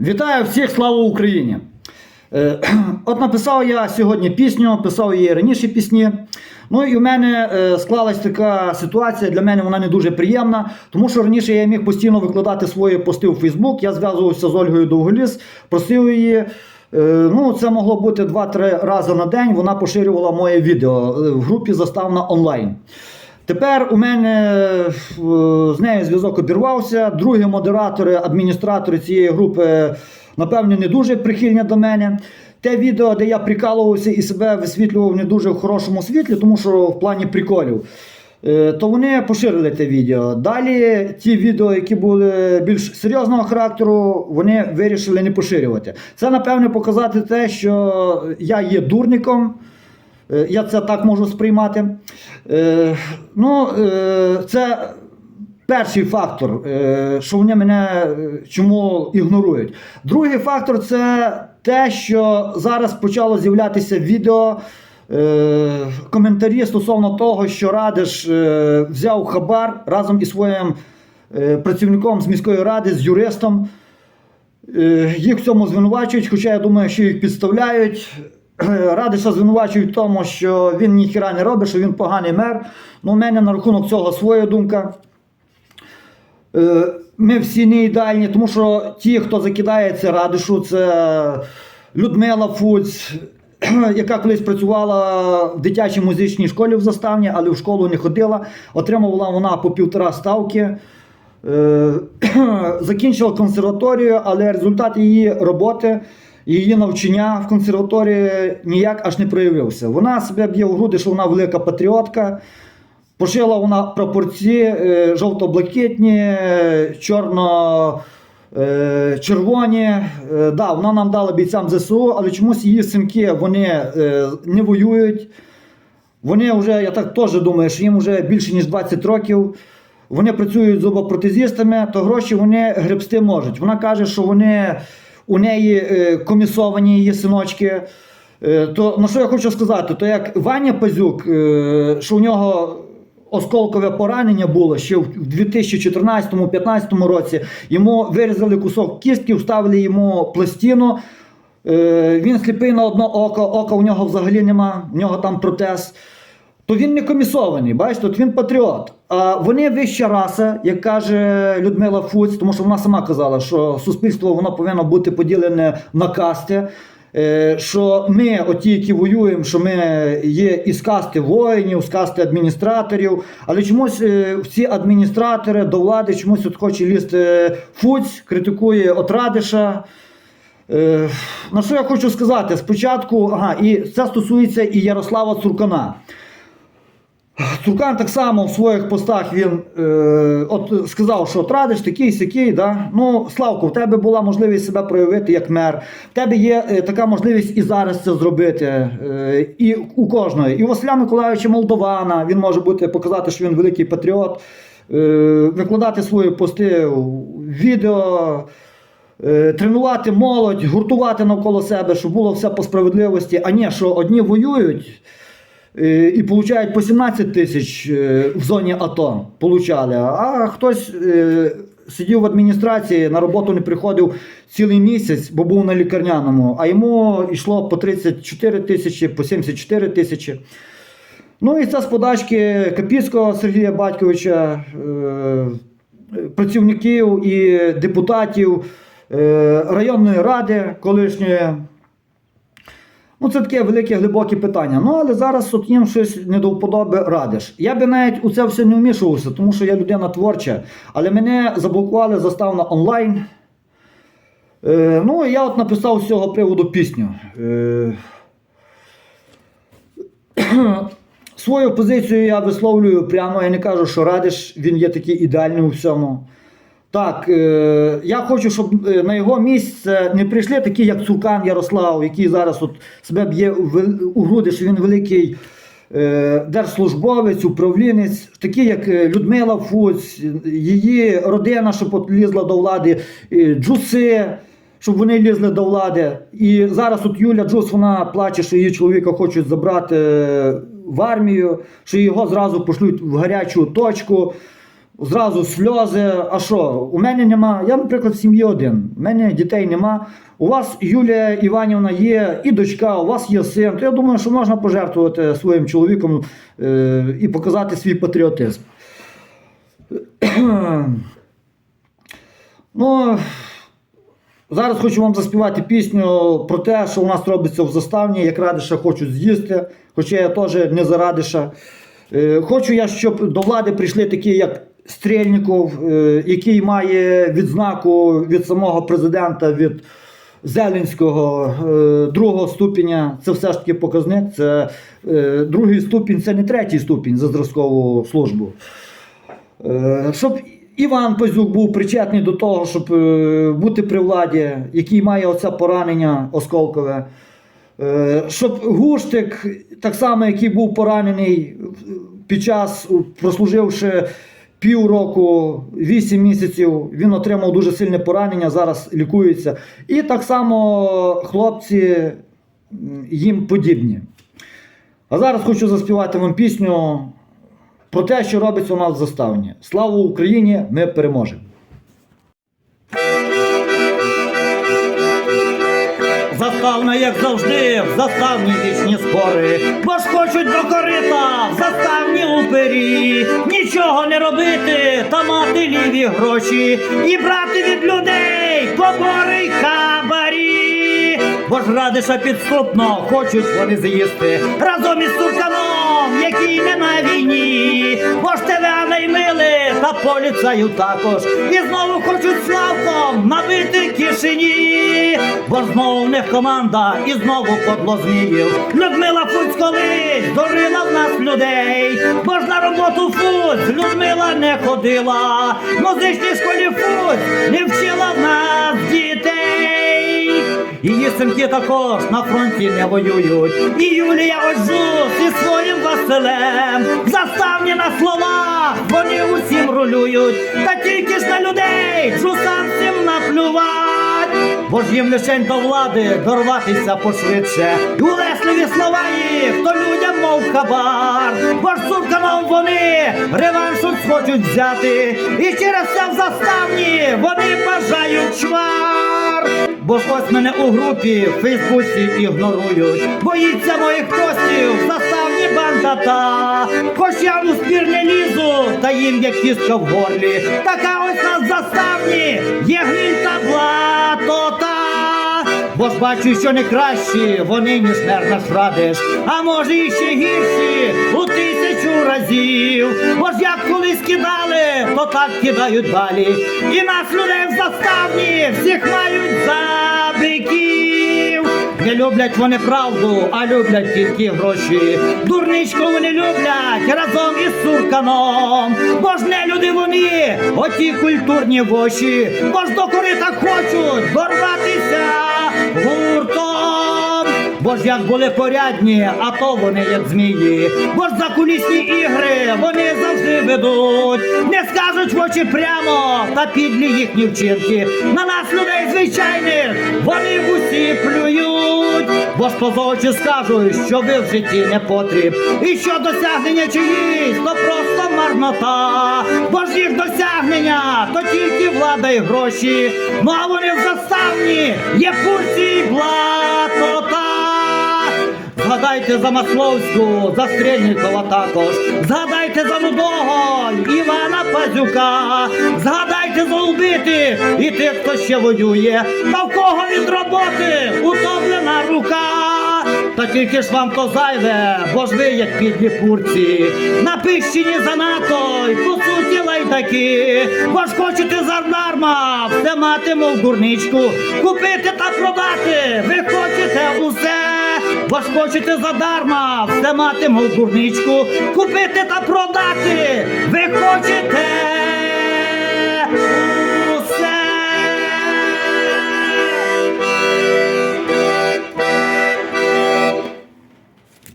Вітаю всіх, слава Україні! Е, От написав я сьогодні пісню, писав її раніше пісні. Ну і у мене е, склалась така ситуація, для мене вона не дуже приємна, тому що раніше я міг постійно викладати свої пости у Фейсбук. Я зв'язувався з Ольгою Довголіс, просив її. е, Ну, це могло бути 2-3 рази на день. Вона поширювала моє відео в групі Заставна онлайн. Тепер у мене е, з нею зв'язок обірвався. Другі модератори, адміністратори цієї групи, напевно, не дуже прихильні до мене. Те відео, де я прикалувався і себе висвітлював не дуже в хорошому світлі, тому що в плані приколів. е, То вони поширили те відео. Далі ті відео, які були більш серйозного характеру, вони вирішили не поширювати. Це напевне показати те, що я є дурником. Е, Я це так можу сприймати. Е, ну, е, це перший фактор, що вони мене чому ігнорують. Другий фактор це те, що зараз почало з'являтися відео. Коментарі стосовно того, що Радиш взяв хабар разом із своїм працівником з міської ради, з юристом. Їх в цьому звинувачують, хоча я думаю, що їх підставляють. Радиша звинувачують в тому, що він ніхіра не робить, що він поганий мер. Ну, у мене на рахунок цього своя думка. Е, Ми всі не ідеальні, тому що ті, хто закидається радишу, це Людмила Фуць, яка колись працювала в дитячій музичній школі в заставні, але в школу не ходила. Отримувала вона по півтора ставки. Е, Закінчила консерваторію, але результат її роботи, її навчання в консерваторії ніяк аж не проявився. Вона себе б'є в груди, що вона велика патріотка. Пошила вона прапорці е, жовто-блакитні, е, чорно. е, Е, да, вона нам дала бійцям ЗСУ, але чомусь її синки вони не воюють. Вони вже, я так теж думаю, що їм вже більше ніж 20 років. Вони працюють зубопротезістами, то гроші вони гребсти можуть. Вона каже, що вони у неї е, комісовані її синочки. Е, То на що я хочу сказати? То як Ваня Пазюк, е, що у нього осколкове поранення було ще в 2014-2015 році, йому вирізали кусок кістки, вставили йому пластину. Е, Він сліпий на одно око, ока у нього взагалі нема, в нього там протез. То він не комісований, бачите, він патріот. А вони вища раса, як каже Людмила Фуць, тому що вона сама казала, що суспільство воно повинно бути поділене на касти. е, Що ми, оті, які воюємо, що ми є із касти воїнів, з касти адміністраторів, але чомусь е, всі адміністратори до влади чомусь от хоче лізти Фуць, критикує Отрадиша. Е, на що я хочу сказати? Спочатку, ага, і це стосується і Ярослава Цуркана. Цуркан так само в своїх постах він е, от сказав, що традиш такий сякий. Да? Ну, Славко, в тебе була можливість себе проявити як мер. В тебе є е, така можливість і зараз це зробити. Е, і у кожного. І у Василя Миколайовича Молдована він може бути показати, що він великий патріот, е, викладати свої пости відео. Е, Тренувати молодь, гуртувати навколо себе, щоб було все по справедливості. А ні, що одні воюють і получають по 17 тисяч е, в зоні АТО. Получали, а хтось е, сидів в адміністрації, на роботу не приходив цілий місяць, бо був на лікарняному, а йому йшло по 34 тисячі, по 74 тисячі. Ну і це з подачки Капіцького Сергія Батьковича, е, працівників і депутатів е, районної ради колишньої. Ну, це таке велике глибоке питання. Ну, але зараз от їм щось не радиш. Я би навіть у це все не вмішувався, тому що я людина творча. Але мене заблокували заставно онлайн. Е, ну, я от написав з цього приводу пісню. Е, Свою позицію я висловлюю прямо, я не кажу, що радиш, він є такий ідеальний у всьому. Так, е, я хочу, щоб е, на його місце не прийшли такі, як Цуркан Ярослав, який зараз от себе б'є у груди, що він великий е, держслужбовець, управлінець, такі, як Людмила Фуць, її родина, щоб от лізла до влади, Джуси, щоб вони лізли до влади. І зараз от Юля Джус вона плаче, що її чоловіка хочуть забрати в армію, що його зразу пошлють в гарячу точку. Зразу сльози. А що? У мене нема. Я, наприклад, в сім'ї один. У мене дітей нема. У вас Юлія Іванівна є, і дочка, у вас є син. То я думаю, що можна пожертвувати своїм чоловіком е, і показати свій патріотизм. ну, зараз хочу вам заспівати пісню про те, що у нас робиться в заставні, як радиша хочуть з'їсти, хоча я теж не за радиша. Е, Хочу я, щоб до влади прийшли такі, як Стрельніков, е, який має відзнаку від самого президента, від Зеленського е, другого ступеня. Це все ж таки показник. Це е, другий ступінь, це не третій ступінь за зразкову службу. Щоб Іван Пазюк був причетний до того, щоб бути при владі, який має оце поранення осколкове. Щоб Гуштик, так само, який був поранений під час, прослуживши півроку, 8 місяців, він отримав дуже сильне поранення, зараз лікується. І так само хлопці їм подібні. А зараз хочу заспівати вам пісню про те, що робиться у нас в заставні. Слава Україні! Ми переможемо! Заставна, як завжди, в заставні вічні спори, бо до корита, в заставні упері, нічого не робити, та мати ліві гроші. І брати від людей побори й хабарі. Бо ж радиша підступно хочуть вони з'їсти. Разом поліцаю також. І знову хочуть славком набити кишені. Бо знову в команда і знову подло зміїв. Людмила Фуць колись дурила в нас людей. Бо ж на роботу Фуць Людмила не ходила. Музичній школі Фуць не вчила в нас дітей. Її синки також на фронті не воюють. І Юлія Ожус зі своїм Василем. Заставні на словах, вони усім рулюють. Та тільки ж на людей чусанців наплювать. Бо ж їм лишень до влади дорватися пошвидше. Улесливі слова їх, то людям мов хабар. Бо ж цурканом вони реваншу хочуть взяти. І через це в заставні вони бажають чвар. Бо ж ось мене у групі в Фейсбуці ігнорують. Боїться моїх постів, заставні бандата. Хоч я у спір не лізу, та їм як кістка в горлі. Така ось нас заставні, є гніль та блатота. Бо ж бачу, що не кращі вони, ніж наш радиш, а може і ще гірші у тисячу разів. Бо ж як колись кидали, то так кидають далі. І нас людей в заставні всіх мають за биків. Не люблять вони правду, а люблять тільки гроші. Дурничку вони люблять разом із сурканом. Бо ж не люди вони, оті культурні воші. Бо ж до корита хочуть дорватися гуртом. Бо ж як були порядні, а то вони як змії. Бо ж закулісні ігри вони завжди ведуть. Не скажуть в очі прямо, та підлі їхні вчинки. На нас людей звичайних вони в усі плюють. Бо ж поза очі скажуть, що ви в житті не потріб. І що досягнення чиїсь, то просто марнота. Бо ж їх досягнення, то тільки влада і гроші. Ну а вони заставні є курсі і блатота. Згадайте за Масловську, за Стрельникова також. Згадайте за Лудого, Івана Пазюка. Згадайте за убитих і тих, хто ще воює. Та в кого від роботи утоплена рука. Та тільки ж вам то зайве, бо ж ви як підлі курці. Напищені занадто, й по суті лайдаки. Бо ж хочете зардарма, все мати, мов дурничку. Купити та продати, ви хочете усе. Бо хочете задарма, все мати, мов дурничку. Купити та продати, ви хочете